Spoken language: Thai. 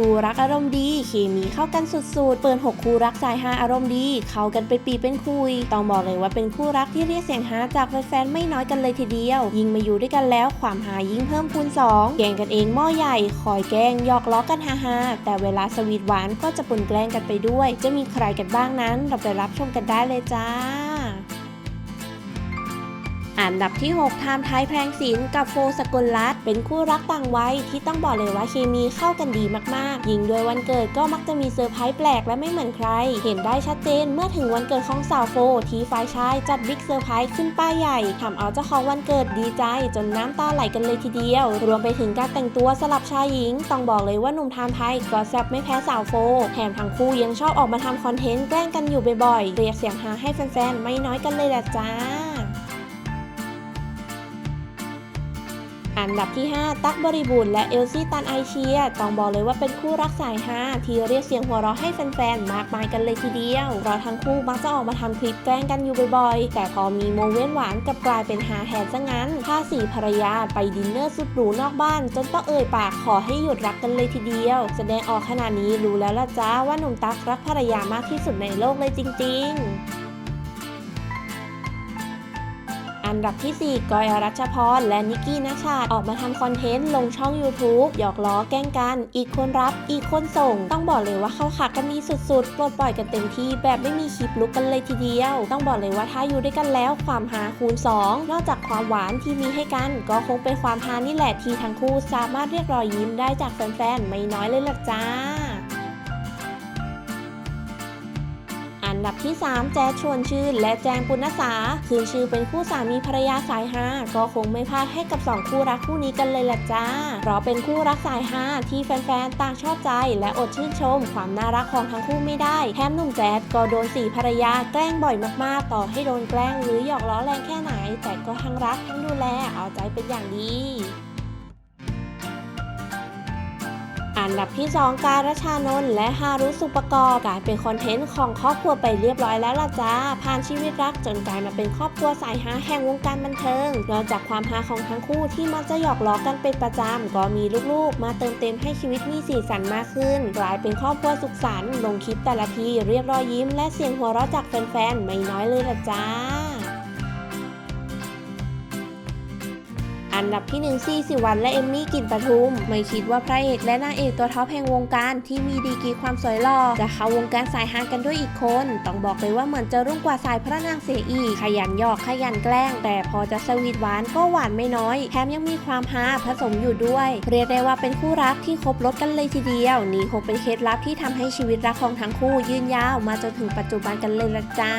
คู่รักอารมณ์ดี เคมีเข้ากันสุดๆ เปิด 6 คู่รักสายฮาอารมณ์ดี เข้ากันไปนปีเป็นคุย ต้องบอกเลยว่าเป็นคู่รักที่เรียกเสียงฮาจากแฟนๆไม่น้อยกันเลยทีเดียว ยิ่งมาอยู่ด้วยกันแล้วความฮายิ่งเพิ่มคูณ2แกล้งกันเองหม้อใหญ่ คอยแกล้งยอกล้อกันฮาๆแต่เวลาสวีทหวานก็จะปนแกล้งกันไปด้วย จะมีใครกันบ้างนั้น เราไปรับชมกันได้เลยจ้า อันดับที่ 6 ไทม์ไทยแพรงศิลป์กับโฟสกลรัตเป็นคู่รักต่างวัยที่ต้องบอกเลยว่าเคมีเข้ากันดีมากๆ ยิ่งด้วยวันเกิดก็มักจะมีเซอร์ไพรส์แปลกและไม่เหมือนใคร เห็นได้ชัดเจนเมื่อถึงวันเกิดของสาวโฟ ที่ฝ่ายชายจัดบิ๊กเซอร์ไพรส์ขึ้นป้ายใหญ่ทำเอาเจ้าของวันเกิดดีใจ จนน้ำตาไหลกันเลยทีเดียว รวมไปถึงการแต่งตัวสลับชายหญิง ต้องบอกเลยว่าหนุ่มไทม์ไทยก็แซ่บไม่แพ้สาวโฟ แถมทั้งคู่ยังชอบออกมาทำคอนเทนต์แกล้งกันอยู่บ่อยๆเรียกเสียงฮาให้แฟนๆไม่น้อยกันเลยแหละจ้า อันดับที่ 5 ตั๊กบริบูรณ์และเอลซี่ตันไอเชีย ต้องบอกเลยว่าเป็นคู่รักสายฮาที่เรียกเสียงหัวเราะให้แฟนๆ มากมายกันเลยทีเดียวเพราะทั้งคู่มักจะออกมาทำคลิปแกล้งกันอยู่บ่อยๆ แต่พอมีโมเมนต์หวานกับกลายเป็นฮาแทนซะงั้นพาสีภรรยาไปดินเนอร์สุดหรูนอกบ้าน จนต้องเอ่ยปากขอให้หยุดรักกันเลยทีเดียว แสดงออกขนาดนี้รู้แล้วละจ้าว่าหนุ่มตั๊กรักภรรยามากที่สุดในโลกเลยจริง ๆ อันดับที่ 4 กอยอรัชพร และนิกกี้นัชชาติออกมาทำคอนเทนต์ลงช่อง YouTube หยอกล้อแกล้งกัน อีกคนรับ อีกคนส่ง ต้องบอกเลยว่าเข้าขากันดีสุดๆ ปลดปล่อยกันเต็มที่แบบไม่มีคลิปลุกกันเลยทีเดียว ต้องบอกเลยว่าถ้าอยู่ด้วยกันแล้วความหาคูณ 2 นอกจากความหวานที่มีให้กัน ก็คงเป็นความฮานี่แหละที่ทั้งคู่สามารถเรียกรอยยิ้มได้จากแฟนๆ ไม่น้อยเลยล่ะจ้า ดับที่ 3 แจ๊ดชวนชื่น และแจงปุณสาคืนชื่อเป็นคู่สามีภรรยาสายฮาก็คงไม่พลาดให้กับ 2 คู่รักคู่นี้กันเลยล่ะจ้า เพราะเป็นคู่รักสายฮาที่แฟนๆ ต่างชอบใจ และอดชื่นชม ความน่ารักของทั้งคู่ไม่ได้ แถมหนุ่มแจ๊ดก็โดนสีภรรยาแกล้งบ่อยมากๆ ต่อให้โดนแกล้งหรือหยอกล้อแรงแค่ไหน แต่ก็ทั้งรักทั้งดูแลเอาใจเป็นอย่างดี อันดับที่ 2 การชานนท์และฮารุสุปกรณ์กลายเป็นคอนเทนต์ของครอบครัวไปเรียบร้อยแล้วล่ะจ้า ผ่านชีวิตรักจนกลายมาเป็นครอบครัวสายฮาแห่งวงการบันเทิง นอกจากความฮาของทั้งคู่ที่มักจะหยอกล้อกันเป็นประจำ ก็มีลูกๆ มาเติมเต็มให้ชีวิตมีสีสันมากขึ้น กลายเป็นครอบครัวสุขสันต์ลงคลิปแต่ละทีเรียกรอยยิ้ม และเสียงหัวเราะจากแฟนๆไม่น้อยเลยล่ะจ้า อันดับที่1ซี่สิวันและเอมมี่กลินปทุม ไม่คิดว่าพระเอกและนางเอกตัวท็อปแห่งวงการที่มีดีกรีความสวยหล่อจะเข้าวงการสายฮากันด้วยอีกคน ต้องบอกเลยว่าเหมือนจะรุ่งกว่าสายพระนางเสียอีกขยันหยอกขยันแกล้ง แต่พอจะสวีทหวานก็หวานไม่น้อยแถมยังมีความฮาผสมอยู่ด้วย เรียกได้ว่าเป็นคู่รักที่คบรถกันเลยทีเดียว นี่คงเป็นเคล็ดลับที่ทำให้ชีวิตรักของทั้งคู่ยืนยาวมาจนถึงปัจจุบันกันเลยละจ้า